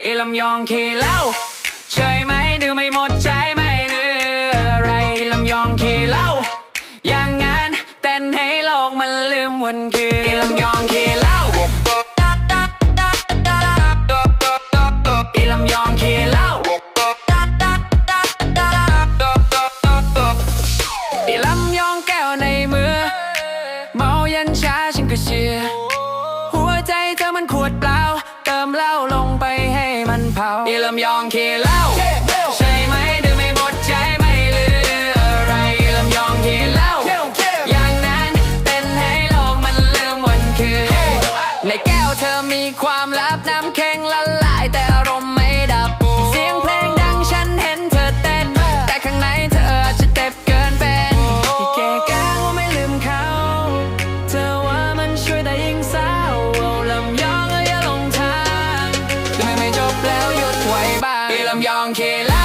ไอ้ลำยองเคเหล้าเฉยไหมดื่มไม่หมดใจไม่เหลืออะไรไอ้ลำยองเคเหล้าอย่างงั้นเต้นให้โลกมันลืมวันคืนไอ้ลำยองเคเหล้าไอลำยองเคเหล้าไอ้ลำยองแก้วในมือ เมายันช้าฉันก็เชื่อหัวใจเธอมันขวดเปล่า เผาอีลำยองเคเหล้าใช่ไหมดื่มไม่หมดใจไม่เหลืออะไรอีลำยองเคเหล้าอย่างนั้นเต้นให้โลกมันลืมวันคืนในแก้วเธอมีความลับน้ำแข็งละลายแต่ องเอ้